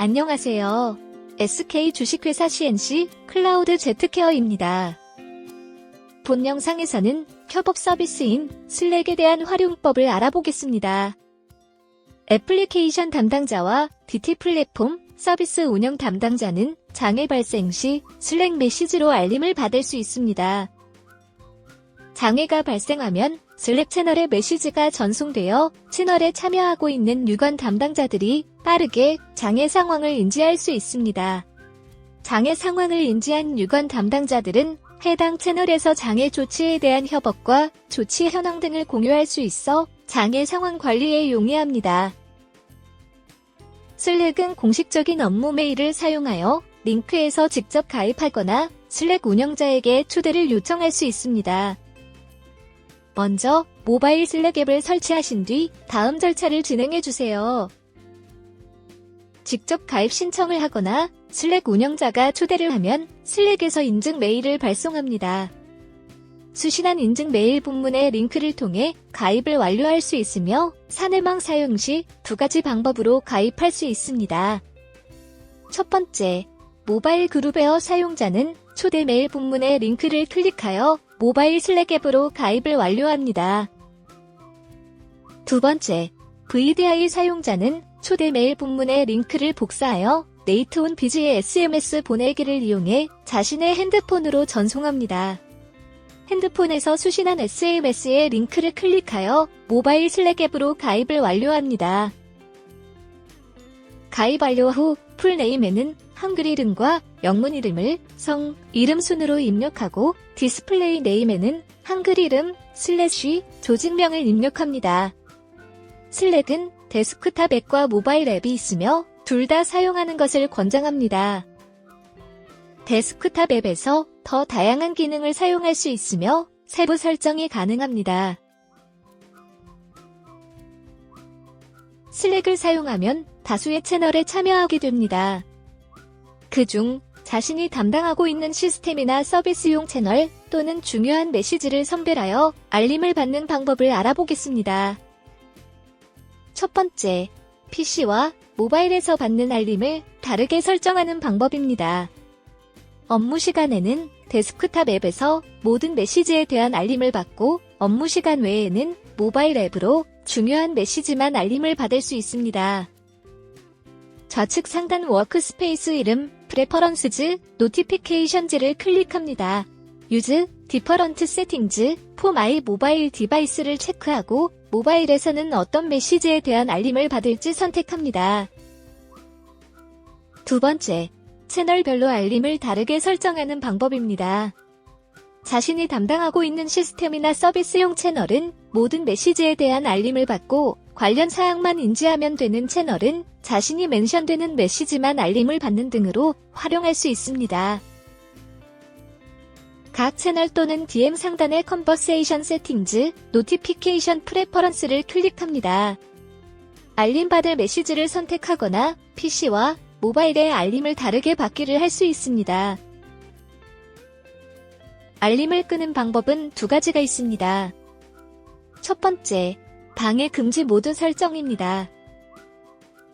안녕하세요. SK 주식회사 CNC 클라우드 제트케어입니다. 본 영상에서는 협업 서비스인 슬랙에 대한 활용법을 알아보겠습니다. 애플리케이션 담당자와 DT 플랫폼 서비스 운영 담당자는 장애 발생 시 슬랙 메시지로 알림을 받을 수 있습니다. 장애가 발생하면 슬랙 채널에 메시지가 전송되어 채널에 참여하고 있는 유관 담당자들이 빠르게 장애 상황을 인지할 수 있습니다. 장애 상황을 인지한 유관 담당자들은 해당 채널에서 장애 조치에 대한 협업과 조치 현황 등을 공유할 수 있어 장애 상황 관리에 용이합니다. 슬랙은 공식적인 업무 메일을 사용하여 링크에서 직접 가입하거나 슬랙 운영자에게 초대를 요청할 수 있습니다. 먼저 모바일 슬랙 앱을 설치하신 뒤 다음 절차를 진행해 주세요. 직접 가입 신청을 하거나 슬랙 운영자가 초대를 하면 슬랙에서 인증 메일을 발송합니다. 수신한 인증 메일 본문의 링크를 통해 가입을 완료할 수 있으며 사내망 사용 시 두 가지 방법으로 가입할 수 있습니다. 첫 번째, 모바일 그룹웨어 사용자는 초대 메일 본문의 링크를 클릭하여 모바일 슬랙 앱으로 가입을 완료합니다. 두 번째, VDI 사용자는 초대 메일 본문의 링크를 복사하여 네이트온 비즈의 SMS 보내기를 이용해 자신의 핸드폰으로 전송합니다. 핸드폰에서 수신한 SMS의 링크를 클릭하여 모바일 슬랙 앱으로 가입을 완료합니다. 가입 완료 후 풀네임에는 한글 이름과 영문 이름을 성, 이름 순으로 입력하고 디스플레이 네임에는 한글 이름 슬래시 조직명을 입력합니다. 슬랙은 데스크탑 앱과 모바일 앱이 있으며 둘 다 사용하는 것을 권장합니다. 데스크탑 앱에서 더 다양한 기능을 사용할 수 있으며 세부 설정이 가능합니다. 슬랙을 사용하면 다수의 채널에 참여하게 됩니다. 그중 자신이 담당하고 있는 시스템이나 서비스용 채널 또는 중요한 메시지를 선별하여 알림을 받는 방법을 알아보겠습니다. 첫 번째, PC와 모바일에서 받는 알림을 다르게 설정하는 방법입니다. 업무 시간에는 데스크탑 앱에서 모든 메시지에 대한 알림을 받고 업무 시간 외에는 모바일 앱으로 중요한 메시지만 알림을 받을 수 있습니다. 좌측 상단 워크스페이스 이름 프레퍼런스즈 노티피케이션즈를 클릭합니다. 유즈 디퍼런트 세팅즈 포 마이 모바일 디바이스를 체크하고 모바일에서는 어떤 메시지에 대한 알림을 받을지 선택합니다. 두 번째, 채널별로 알림을 다르게 설정하는 방법입니다. 자신이 담당하고 있는 시스템이나 서비스용 채널은 모든 메시지에 대한 알림을 받고 관련 사항만 인지하면 되는 채널은 자신이 멘션되는 메시지만 알림을 받는 등으로 활용할 수 있습니다. 각 채널 또는 DM 상단의 컨버세이션 세팅즈, 노티피케이션 프레퍼런스를 클릭합니다. 알림 받을 메시지를 선택하거나 PC와 모바일의 알림을 다르게 받기를 할 수 있습니다. 알림을 끄는 방법은 두 가지가 있습니다. 첫 번째, 방해 금지 모드 설정입니다.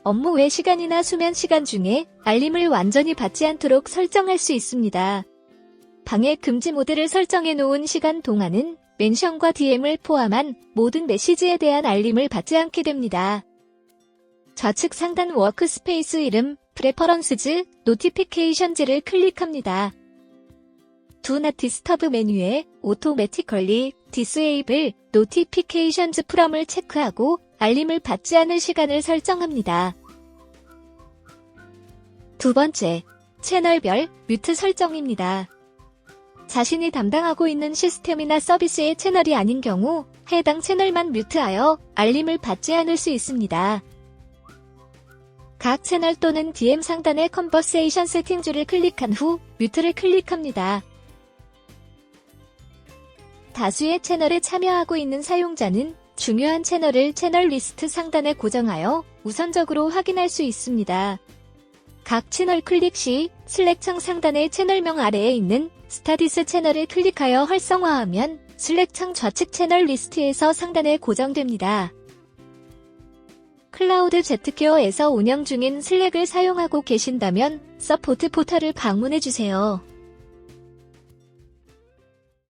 업무 외 시간이나 수면 시간 중에 알림을 완전히 받지 않도록 설정할 수 있습니다. 방해 금지 모드를 설정해 놓은 시간 동안은 멘션과 DM을 포함한 모든 메시지에 대한 알림을 받지 않게 됩니다. 좌측 상단 워크스페이스 이름 프레퍼런스즈 노티피케이션즈를 클릭합니다. Do not disturb 메뉴에 오토매티컬리 디스에이블 노티피케이션즈 프롬을 체크하고 알림을 받지 않을 시간을 설정합니다. 두 번째, 채널별 뮤트 설정입니다. 자신이 담당하고 있는 시스템이나 서비스의 채널이 아닌 경우 해당 채널만 뮤트하여 알림을 받지 않을 수 있습니다. 각 채널 또는 DM 상단의 컨버세이션 세팅줄을 클릭한 후 뮤트를 클릭합니다. 다수의 채널에 참여하고 있는 사용자는 중요한 채널을 채널 리스트 상단에 고정하여 우선적으로 확인할 수 있습니다. 각 채널 클릭 시 슬랙창 상단의 채널명 아래에 있는 스타디스 채널을 클릭하여 활성화하면 슬랙창 좌측 채널 리스트에서 상단에 고정됩니다. 클라우드 제트케어에서 운영 중인 슬랙을 사용하고 계신다면 서포트 포털을 방문해주세요.